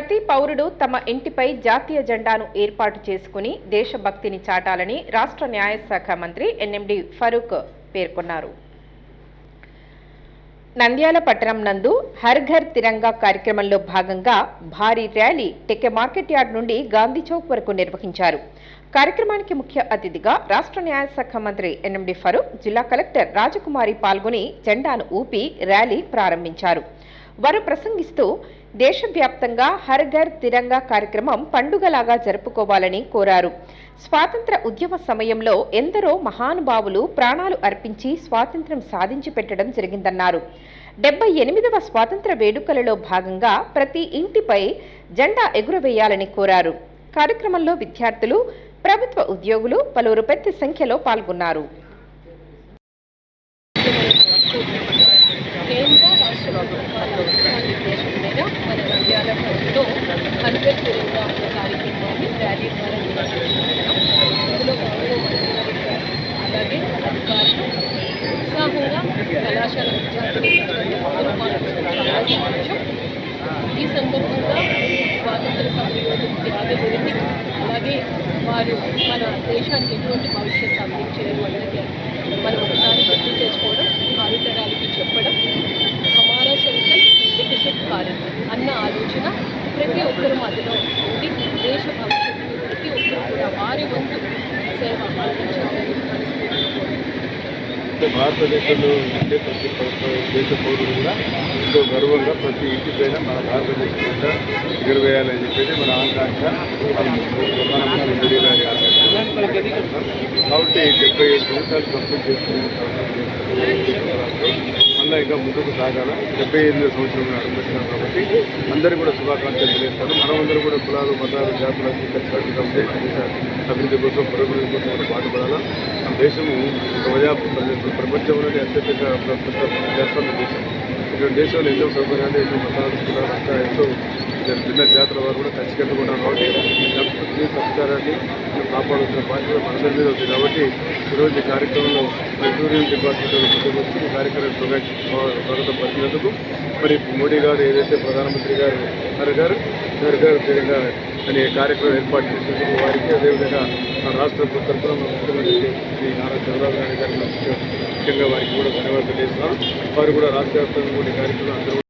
ప్రతి పౌరుడు తమ ఇంటిపై జాతీయ జెండాను ఏర్పాటు చేసుకుని దేశభక్తిని చాటాలని రాష్ట్ర న్యాయశాఖ మంత్రి ఎన్ఎండి ఫరూక్ పేర్కొన్నారు. నంద్యాల పట్టణం నందు హర్ ఘర్ తిరంగా కార్యక్రమంలో భాగంగా భారీ ర్యాలీ టెక్కె మార్కెట్ యార్డ్ నుండి గాంధీ చౌక్ వరకు నిర్వహించారు. కార్యక్రమానికి ముఖ్య అతిథిగా రాష్ట్ర న్యాయశాఖ మంత్రి ఎన్ఎండి ఫరూక్ జిల్లా కలెక్టర్ రాజకుమారి పాల్గొని జెండాను ఊపి ర్యాలీ ప్రారంభించారు. వారు ప్రసంగిస్తూ దేశవ్యాప్తంగా హర్ ఘర్ తిరంగా కార్యక్రమం పండుగలాగా జరుపుకోవాలని కోరారు. స్వాతంత్ర ఉద్యమ సమయంలో ఎందరో మహానుభావులు ప్రాణాలు అర్పించి స్వాతంత్ర్యం సాధించి పెట్టడం జరిగిందన్నారు. డెబ్బై ఎనిమిదవ స్వాతంత్ర వేడుకలలో భాగంగా ప్రతి ఇంటిపై జెండా ఎగురవేయాలని కోరారు. కార్యక్రమంలో విద్యార్థులు ప్రభుత్వ ఉద్యోగులు పలువురు పెద్ద సంఖ్యలో పాల్గొన్నారు. కేంద్ర రాష్ట్ర మన నంద్యాల హండ్రెడ్ తిరంగా అనే కార్యక్రమాన్ని ర్యాలీ ద్వారా ఇందులో అలాగే అధికారులు ఉత్సాహంగా కళాశాల విద్యార్థులు పాల్గొనడం ఈ సందర్భంగా స్వాతంత్ర సమయోధుల త్యాగ గురించి అలాగే వారు మన దేశానికి ఎటువంటి భవిష్యత్తు అందించారు అన్నది మనం ఒకసారి గుర్తు చేసుకోవడం వికసిత్ భారత్ అన్న ఆలోచన ప్రతి ఒక్కరు మధ్యలో ఉంది దేశ భవిష్యత్తు ప్రతి ఒక్కరు కూడా వారి వంతు సేవ భారతదేశంలో ఉండే ప్రతి దేశ పౌరులు కూడా ఎంతో గర్వంగా ప్రతి ఇంటి పైన మన భారతదేశం యొక్క ఎగురవేయాలని చెప్పేసి మన ఆకాంక్ష మోడీ గారి కాబట్టి డెబ్బై ఐదు సంవత్సరాలు కంప్లీట్ చేసుకునే విధంగా ఇంకా ముందుకు సాగాల? డెబ్బై ఎనిమిది సంవత్సరంలో అడుగుతున్నాం కాబట్టి అందరూ కూడా శుభాకాంక్షలు తెలియజేస్తారు మనమందరూ కూడా కులాలు మతాలు జాతులకు ఖచ్చితంగా అభివృద్ధి కోసం పురోగతి కోసం కూడా పాటుపడాలా? మన దేశము ఒక ప్రజా ప్రపంచంలోనే అత్యధిక ప్రస్తుత దేశం. ఇటువంటి దేశంలో ఎన్నో సౌకర్యాలు ఎన్నో మతాలు కులాలు అంతా ఎంతో భిన్న జాతర వారు కూడా ఖచ్చితంగా ఉన్నారు కాబట్టి సంస్కృతి సంస్కారాన్ని కాపాడుతున్న కాపాడాల్సిన బాధ్యత మనందరి మీద ఉంది కాబట్టి ఈరోజు ఈ కార్యక్రమంలో మరి టూరిజం డిపార్ట్మెంట్ వాళ్ళు వచ్చి ఈ కార్యక్రమం స్వాగతం మరి మోడీ గారు ఏదైతే ప్రధానమంత్రి గారు గారు గారు గారు గారు అనే కార్యక్రమం ఏర్పాటు చేసినందుకు వారికి అదేవిధంగా రాష్ట్ర ప్రభుత్వం ముఖ్యమంత్రి శ్రీ నారా చంద్రబాబు నాయుడు గారికి ముఖ్యంగా వారికి కూడా ధన్యవాదాలు చేస్తున్నాం వారు కూడా రాష్ట్ర వ్యాప్తంగా కూడా కార్యక్రమం అందరూ